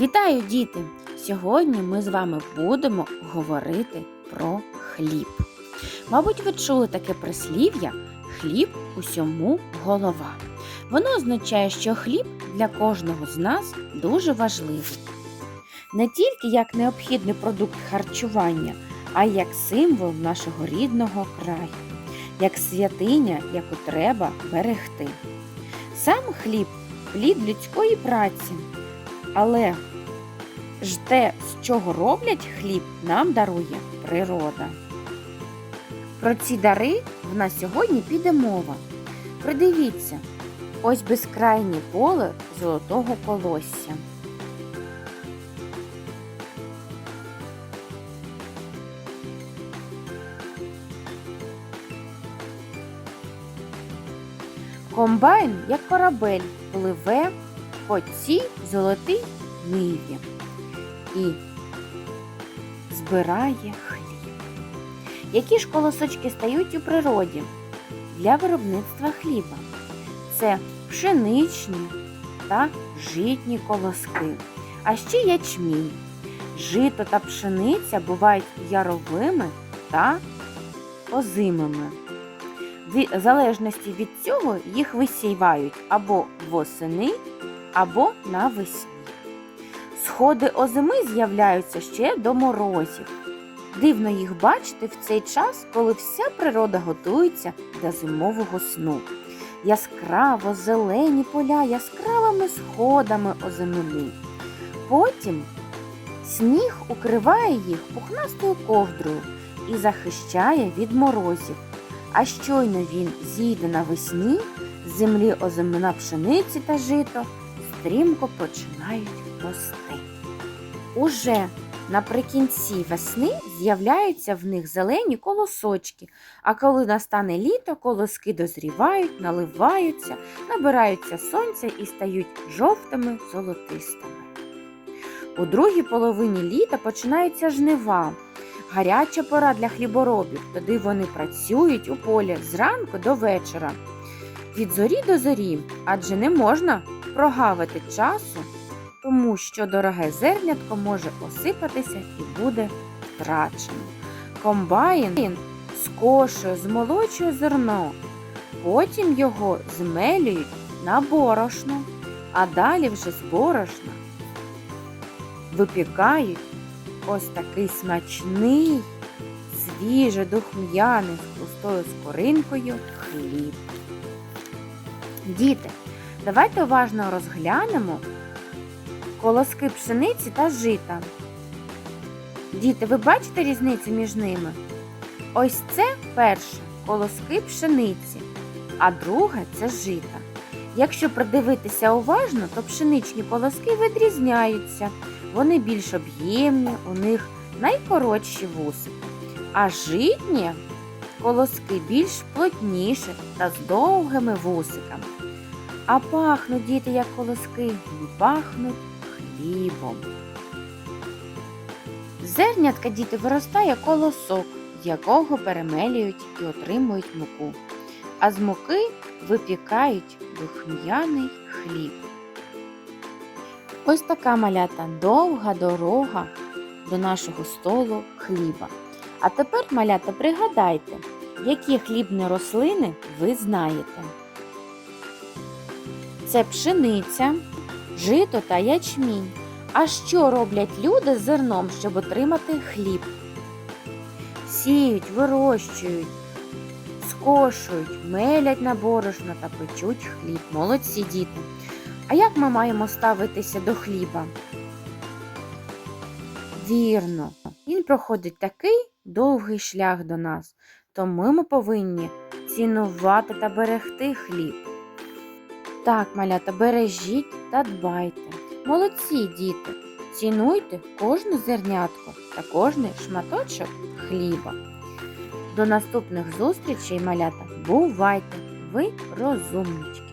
Вітаю, діти! Сьогодні ми з вами будемо говорити про хліб. Мабуть, ви чули таке прислів'я хліб усьому голова. Воно означає, що хліб для кожного з нас дуже важливий. Не тільки як необхідний продукт харчування, а й як символ нашого рідного краю, як святиня, яку треба берегти. Сам хліб плід людської праці, але ж те, з чого роблять хліб, нам дарує природа. Про ці дари в нас сьогодні піде мова. Придивіться, ось безкрайнє поле золотого колосся. Комбайн, як корабель, пливе по цій золотій ниві і збирає хліб. Які ж колосочки стають у природі для виробництва хліба? Це пшеничні та житні колоски, а ще ячмінь. Жито та пшениця бувають яровими та озимими. В залежності від цього їх висівають або восени, або навесні. Сходи озими з'являються ще до морозів. Дивно їх бачити в цей час, коли вся природа готується до зимового сну. Яскраво зелені поля яскравими сходами озимини. Потім сніг укриває їх пухнастою ковдрою і захищає від морозів. А щойно він зійде навесні, з землі озимина пшениці та жито стрімко починають рости. Уже наприкінці весни з'являються в них зелені колосочки, а коли настане літо, колоски дозрівають, наливаються, набираються сонця і стають жовтими золотистими. У другій половині літа починаються жнива. Гаряча пора для хліборобів, тоді вони працюють у полі зранку до вечора. Від зорі до зорі, адже не можна прогавити часу, тому що дороге зернятко може осипатися і буде втрачено. Комбайн скошує, змолочує зерно, потім його змелюють на борошно, а далі вже з борошна випікають ось такий смачний, свіже, духм'яний з пустою скоринкою хліб. Діти, давайте уважно розглянемо колоски пшениці та жита. Діти, ви бачите різницю між ними? Ось це перше колоски пшениці, а друге це жита. Якщо придивитися уважно, то пшеничні колоски відрізняються. Вони більш об'ємні, у них найкоротші вусики. А житні колоски більш плотніші та з довгими вусиками. А пахнуть діти, як колоски, пахнуть хлібом. Зернятка діти виростає колосок, з якого перемелюють і отримують муку, а з муки випікають духм'яний хліб. Ось така малята довга дорога до нашого столу хліба. А тепер, малята, пригадайте, які хлібні рослини ви знаєте. Це пшениця, жито та ячмінь. А що роблять люди з зерном, щоб отримати хліб? Сіють, вирощують, скошують, мелять на борошно та печуть хліб. Молодці діти. А як ми маємо ставитися до хліба? Вірно, він проходить такий довгий шлях до нас, тому ми повинні цінувати та берегти хліб. Так, малята, бережіть та дбайте. Молодці, діти, цінуйте кожну зернятку та кожний шматочок хліба. До наступних зустрічей, малята, бувайте! Ви розумнички!